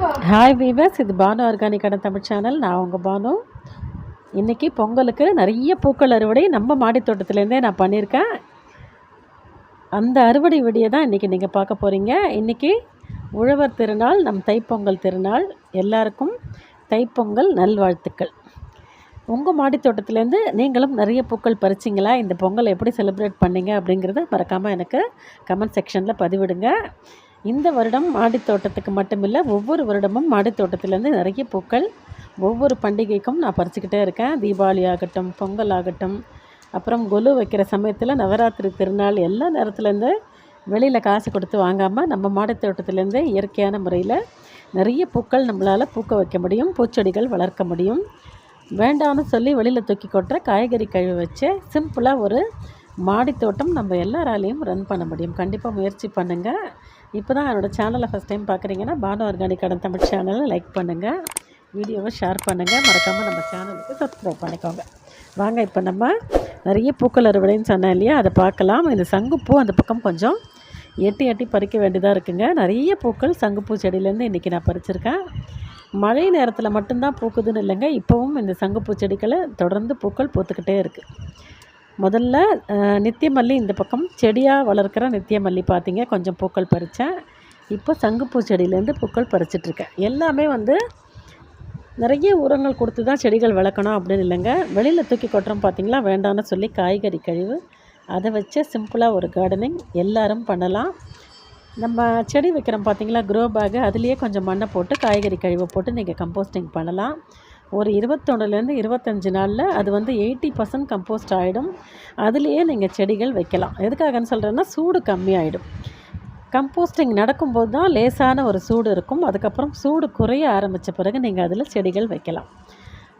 Hi viewers இது Banu ஆர்கானிக்கான Tamil channel நான் உங்கள் பானு. இன்றைக்கி பொங்கலுக்கு நிறைய பூக்கள் அறுவடை நம்ம மாடி தோட்டத்துலேருந்தே நான் பண்ணியிருக்கேன். அந்த அறுவடை வீடியோ தான் இன்றைக்கி நீங்கள் பார்க்க போகிறீங்க இன்றைக்கி உழவர் திருநாள் நம் தைப்பொங்கல் திருநாள். எல்லாருக்கும் தைப்பொங்கல் நல்வாழ்த்துக்கள். உங்கள் மாடி தோட்டத்துலேருந்து நீங்களும் நிறைய பூக்கள் பறிச்சிங்களா? இந்த பொங்கலை எப்படி செலிப்ரேட் பண்ணீங்க அப்படிங்கிறத மறக்காமல் எனக்கு கமெண்ட் செக்ஷனில் பதிவிடுங்க. இந்த வருடம் மாடி தோட்டத்துக்கு மட்டுமில்லை ஒவ்வொரு வருடமும் மாடி தோட்டத்துலேருந்து நிறைய பூக்கள் ஒவ்வொரு பண்டிகைக்கும் நான் பறிச்சுக்கிட்டே இருக்கேன். தீபாவளி ஆகட்டும் பொங்கல் ஆகட்டும் அப்புறம் கொலு வைக்கிற சமயத்தில் நவராத்திரி திருநாள் எல்லா நேரத்துலேருந்து வெளியில் காசு கொடுத்து வாங்காமல் நம்ம மாடி தோட்டத்துலேருந்து இயற்கையான முறையில் நிறைய பூக்கள் நம்மளால் பூக்க வைக்க முடியும் பூச்செடிகள் வளர்க்க முடியும். வேண்டாம்னு சொல்லி வெளியில் தூக்கி கொட்டுற காய்கறி கழுவி வச்சு சிம்பிளாக ஒரு மாடித்தோட்டம் நம்ம எல்லாராலையும் ரன் பண்ண முடியும். கண்டிப்பாக முயற்சி பண்ணுங்கள் இப்போ தான் என்னோடய சேனலை ஃபஸ்ட் டைம் பார்க்குறீங்கன்னா பானு ஆர்கானிக்கான தமிழ் சேனலை லைக் பண்ணுங்கள் வீடியோவை ஷேர் பண்ணுங்கள் மறக்காமல் நம்ம சேனலுக்கு சப்ஸ்கிரைப் பண்ணிக்கோங்க. வாங்க இப்போ நம்ம நிறைய பூக்கள் அறுவடைன்னு சொன்னேன் இல்லையா? அதை பார்க்கலாம். இந்த சங்குப்பூ அந்த பக்கம் கொஞ்சம் எட்டி எட்டி பறிக்க வேண்டியதாக இருக்குங்க. நிறைய பூக்கள் சங்குப்பூ செடியிலேருந்து இன்றைக்கி நான் பறிச்சிருக்கேன். மழை நேரத்தில் மட்டும்தான் பூக்குதுன்னு இல்லைங்க. இப்போவும் இந்த சங்குப்பூ செடிகளை தொடர்ந்து பூக்கள் பூத்துக்கிட்டே இருக்குது முதல்ல நித்தியமல்லி இந்த பக்கம் செடியாக வளர்க்குற நித்தியமல்லி பார்த்தீங்க கொஞ்சம் பூக்கள் பறித்தேன் இப்போ சங்குப்பூ செடியிலேருந்து பூக்கள் பறிச்சிட்ருக்கேன். எல்லாமே வந்து நிறைய உரங்கள் கொடுத்து தான் செடிகள் வளர்க்கணும் அப்படின்னு இல்லைங்க. வெளியில் தூக்கி கொட்டுறோம் பார்த்தீங்களா வேண்டாம்னு சொல்லி காய்கறி கழிவு அதை வச்சு சிம்பிளாக ஒரு கார்டனிங் எல்லாரும் பண்ணலாம். நம்ம செடி வைக்கிறோம் பார்த்தீங்களா க்ரோ பேக்கு அதுலேயே கொஞ்சம் மண்ணை போட்டு காய்கறி கழிவை போட்டு நீங்கள் கம்போஸ்டிங் பண்ணலாம். ஒரு இருபத்தொன்னுலேருந்து இருபத்தஞ்சி நாளில் அது வந்து எயிட்டி பர்சன்ட் கம்போஸ்ட் ஆகிடும் அதுலேயே நீங்கள் செடிகள் வைக்கலாம். எதுக்காகன்னு சொல்கிறேன்னா சூடு கம்மியாயிடும். கம்போஸ்டிங் நடக்கும்போது தான் லேசான ஒரு சூடு இருக்கும். அதுக்கப்புறம் சூடு குறைய ஆரம்பித்த பிறகு நீங்கள் அதில் செடிகள் வைக்கலாம்.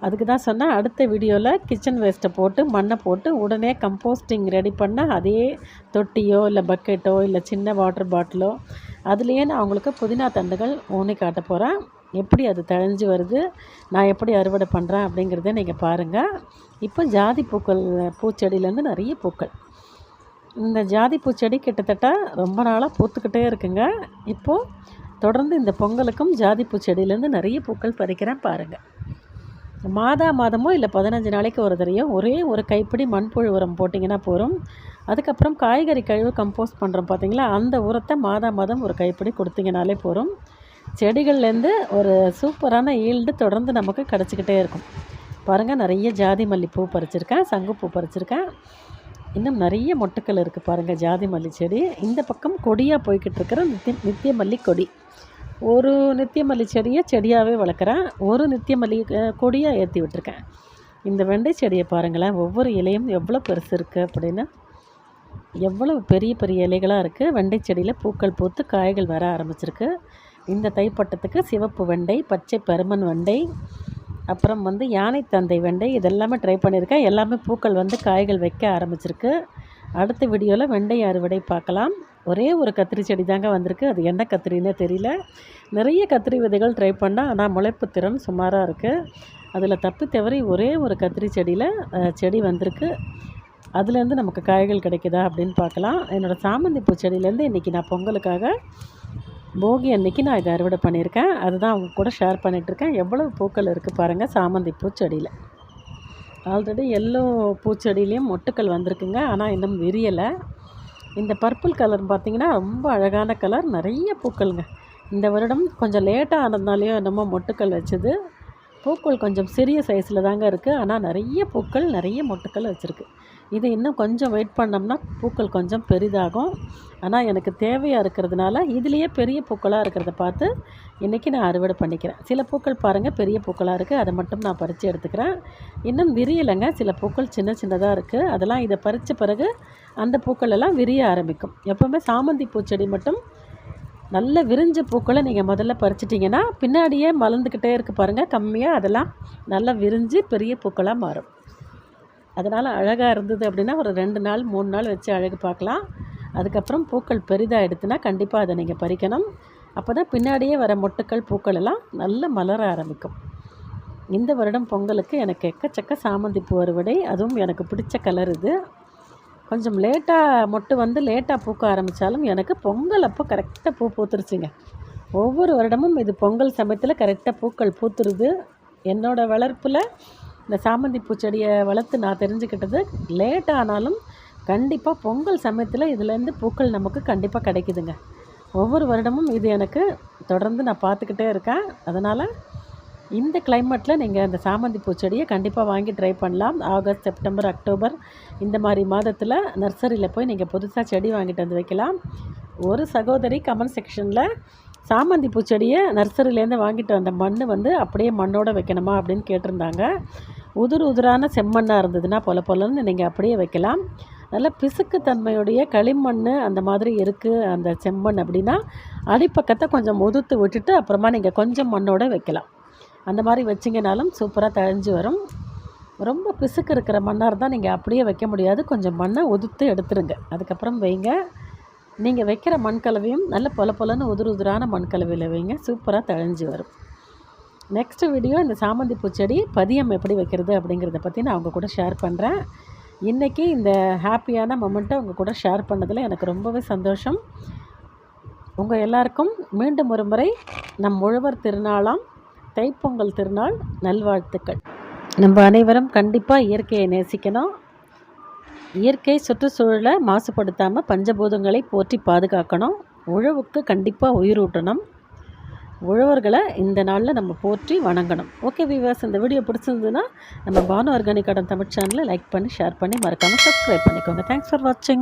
அதுக்கு தான் சொன்னேன் அடுத்த வீடியோவில் கிச்சன் வேஸ்ட்டை போட்டு மண்ணை போட்டு உடனே கம்போஸ்டிங் ரெடி பண்ண அதே தொட்டியோ இல்லை பக்கெட்டோ இல்லை சின்ன வாட்டர் பாட்டிலோ அதுலேயே நான் உங்களுக்கு புதினா தண்டுகள் ஊனி காட்ட போகிறேன் எப்படி அது தழைஞ்சு வருது நான் எப்படி அறுவடை பண்ணுறேன் அப்படிங்கிறத நீங்கள் பாருங்கள் இப்போ ஜாதி பூக்கள் பூச்செடியிலேருந்து நிறைய பூக்கள். இந்த ஜாதி பூச்செடி கிட்டத்தட்ட ரொம்ப நாளாக பூத்துக்கிட்டே இருக்குங்க. இப்போது தொடர்ந்து இந்த பொங்கலுக்கும் ஜாதி பூச்செடியிலேருந்து நிறைய பூக்கள் பறிக்கிறேன் பாருங்கள் மாதா மாதமோ இல்லை பதினஞ்சு நாளைக்கு ஒரு தடையும் ஒரே ஒரு கைப்பிடி மண்புழு உரம் போட்டிங்கன்னா போதும். அதுக்கப்புறம் காய்கறி கழிவு கம்போஸ்ட் பண்ணுறோம் பார்த்தீங்களா அந்த உரத்தை மாதா மாதம் ஒரு கைப்பிடி கொடுத்தீங்கனாலே போதும். செடிகள்லேருந்து ஒரு சூப்பரான ஈல்டு தொடர்ந்து நமக்கு கிடச்சிக்கிட்டே இருக்கும். பாருங்கள் நிறைய ஜாதி மல்லி பூ பறிச்சிருக்கேன் சங்குப்பூ பறிச்சிருக்கேன். இன்னும் நிறைய மொட்டுக்கள் இருக்குது பாருங்கள் ஜாதி மல்லி செடி. இந்த பக்கம் கொடியாக போய்கிட்டு இருக்கிற நித்திய நித்திய மல்லி கொடி. ஒரு நித்திய மல்லி செடியை செடியாகவே வளர்க்குறேன். ஒரு நித்திய மல்லி கொடியாக ஏற்றி விட்டுருக்கேன். இந்த வெண்டை செடியை பாருங்களேன் ஒவ்வொரு இலையும் எவ்வளோ பெருசு இருக்குது அப்படின்னு. எவ்வளவு பெரிய பெரிய இலைகளாக இருக்குது வெண்டை செடியில் பூக்கள் பூத்து காய்கள் வர ஆரம்பிச்சிருக்கு. இந்த தைப்பட்டத்துக்கு சிவப்பு வெண்டை பச்சை பருமன் வெண்டை அப்புறம் வந்து யானை தந்தை வெண்டை இதெல்லாமே ட்ரை பண்ணியிருக்கேன். எல்லாமே பூக்கள் வந்து காய்கள் வைக்க ஆரம்பிச்சிருக்கு. அடுத்த வீடியோவில் வெண்டை அறுவடை பார்க்கலாம். ஒரே ஒரு கத்திரி செடி தாங்க வந்திருக்கு. அது என்ன கத்திரின்னே தெரியல. நிறைய கத்திரி விதைகள் ட்ரை பண்ணால் ஆனால் முளைப்பு திறன் சுமாராக இருக்குது அதில் தப்பி தவறி ஒரே ஒரு கத்திரி செடியில் செடி வந்திருக்கு. அதுலேருந்து நமக்கு காய்கள் கிடைக்குதா அப்படின்னு பார்க்கலாம். என்னோடய சாமந்தி பூ செடியிலேருந்து இன்றைக்கி நான் பொங்கலுக்காக போகி அன்னைக்கு நான் இதை அறுவடை பண்ணியிருக்கேன். அதுதான் அவங்க கூட ஷேர் பண்ணிகிட்ருக்கேன் எவ்வளவு பூக்கள் இருக்குது பாருங்கள் சாமந்தி பூச்செடியில். ஆல்ரெடி எல்லோ பூச்செடியிலையும் மொட்டுக்கள் வந்திருக்குங்க. ஆனால் இன்னும் விரியலை. இந்த பர்பிள் கலர் பார்த்திங்கன்னா ரொம்ப அழகான கலர் நிறைய பூக்கள்ங்க. இந்த வருடம் கொஞ்சம் லேட்டாக ஆனதுனாலையும் என்னமோ மொட்டுக்கள் வச்சது. பூக்கள் கொஞ்சம் சிறிய சைஸில் தாங்க இருக்குது ஆனால் நிறைய பூக்கள் நிறைய மொட்டுக்கள் வச்சுருக்கு. இது இன்னும் கொஞ்சம் வெயிட் பண்ணோம்னா பூக்கள் கொஞ்சம் பெரிதாகும். ஆனால் எனக்கு தேவையாக இருக்கிறதுனால இதுலேயே பெரிய பூக்களாக இருக்கிறத பார்த்து இன்றைக்கி நான் அறுவடை பண்ணிக்கிறேன். சில பூக்கள் பாருங்கள் பெரிய பூக்களாக இருக்குது அதை மட்டும் நான் பறித்து எடுத்துக்கிறேன். இன்னும் விரியலைங்க. சில பூக்கள் சின்ன சின்னதாக இருக்குது அதெல்லாம் இதை பறித்த பிறகு அந்த பூக்கள் எல்லாம் விரிய ஆரம்பிக்கும். எப்போவுமே சாமந்தி பூச்செடி மட்டும் நல்ல விரிஞ்ச பூக்களை நீங்கள் முதல்ல பறிச்சிட்டிங்கன்னா பின்னாடியே மலர்ந்துக்கிட்டே இருக்குது பாருங்கள் கம்மியாக அதெல்லாம் நல்லா விரிஞ்சு பெரிய பூக்களாக மாறும். அதனால் அழகாக இருந்தது அப்படின்னா ஒரு ரெண்டு நாள் மூணு நாள் வச்சு அழகு பார்க்கலாம். அதுக்கப்புறம் பூக்கள் பெரிதாக எடுத்துனா கண்டிப்பாக அதை நீங்கள் பறிக்கணும். அப்போ தான் பின்னாடியே வர மொட்டுக்கள் பூக்கள் எல்லாம் நல்ல மலர ஆரம்பிக்கும். இந்த வருடம் பொங்கலுக்கு எனக்கு எக்கச்சக்க சாமந்தி பூ அறுவடை. அதுவும் எனக்கு பிடிச்ச கலர் இது. கொஞ்சம் லேட்டாக மொட்டு வந்து லேட்டாக பூக்க ஆரம்பித்தாலும் எனக்கு பொங்கல் அப்போ கரெக்டாக பூ பூத்துருச்சுங்க. ஒவ்வொரு வருடமும் இது பொங்கல் சமயத்தில் கரெக்டாக பூக்கள் பூத்துருது. என்னோடய வளர்ப்பில் இந்த சாமந்தி பூச்செடியை வளர்த்து நான் தெரிஞ்சுக்கிட்டது லேட் ஆனாலும் கண்டிப்பாக பொங்கல் சமயத்தில் இதுலேருந்து பூக்கள் நமக்கு கண்டிப்பாக கிடைக்குதுங்க. ஒவ்வொரு வருடமும் இது எனக்கு தொடர்ந்து நான் பார்த்துக்கிட்டே இருக்கேன். அதனால் இந்த கிளைமேட்டில் நீங்கள் அந்த சாமந்தி பூச்செடியை கண்டிப்பாக வாங்கி ட்ரை பண்ணலாம். ஆகஸ்ட் செப்டம்பர் அக்டோபர் இந்த மாதிரி மாதத்தில் நர்சரியில் போய் நீங்கள் புதுசாக செடி வாங்கிட்டு வந்து வைக்கலாம். ஒரு சகோதரி கமெண்ட் செக்ஷனில் சாமந்தி பூச்செடியை நர்சரியிலேருந்து வாங்கிட்டு வந்த மண் வந்து அப்படியே மண்ணோடு வைக்கணுமா அப்படின்னு கேட்டிருந்தாங்க. உதிர் உதிரான செம்மண்ணாக இருந்ததுன்னா பொல பொலன்னு நீங்கள் அப்படியே வைக்கலாம். நல்ல பிசுக்கு தன்மையுடைய களிமண் அந்த மாதிரி இருக்குது அந்த செம்மண் அப்படின்னா அடிப்பக்கத்தை கொஞ்சம் உதுத்து விட்டுட்டு அப்புறமா நீங்கள் கொஞ்சம் மண்ணோட வைக்கலாம். அந்த மாதிரி வச்சிங்கனாலும் சூப்பராக தழைஞ்சு வரும். ரொம்ப பிசுக்கு இருக்கிற மண்ணாக இருந்தால் நீங்கள் அப்படியே வைக்க முடியாது. கொஞ்சம் மண்ணை உதுத்து எடுத்துருங்க. அதுக்கப்புறம் வைங்க. நீங்கள் வைக்கிற மண் கலவையும் நல்ல பொல பொலன்னு உதிர் உதிரான மண் கலவையில் வைங்க சூப்பராக தழைஞ்சு வரும். நெக்ஸ்ட் வீடியோ இந்த சாமந்தி பூச்செடி பதியம் எப்படி வைக்கிறது அப்படிங்கிறத பற்றி நான் அவங்க கூட ஷேர் பண்ணுறேன் இன்றைக்கி இந்த ஹாப்பியான மொமெண்ட்டை உங்கள் கூட ஷேர் பண்ணதில் எனக்கு ரொம்பவே சந்தோஷம். உங்கள் எல்லாருக்கும் மீண்டும் ஒரு முறை நம் உழவர் திருநாளாம் தைப்பொங்கல் திருநாள் நல்வாழ்த்துக்கள். நம்ம அனைவரும் கண்டிப்பாக இயற்கையை நேசிக்கணும். இயற்கை சுற்றுச்சூழலை மாசுபடுத்தாமல் பஞ்சபூதங்களை போற்றி பாதுகாக்கணும். உழவுக்கு கண்டிப்பாக உயிரூட்டணும். உழவர்களை இந்த நாளில் நம்ம போற்றி வணங்கணும். ஓகே விவாஸ் இந்த வீடியோ பிடிச்சிருந்ததுன்னா நம்ம பானு ஆர்கானிக் கார்டன் தமிழ் சேனலை லைக் பண்ணி ஷேர் பண்ணி மறக்காமல் சப்ஸ்கிரைப் பண்ணிக்கோங்க. தேங்க்ஸ் ஃபார் வாட்சிங்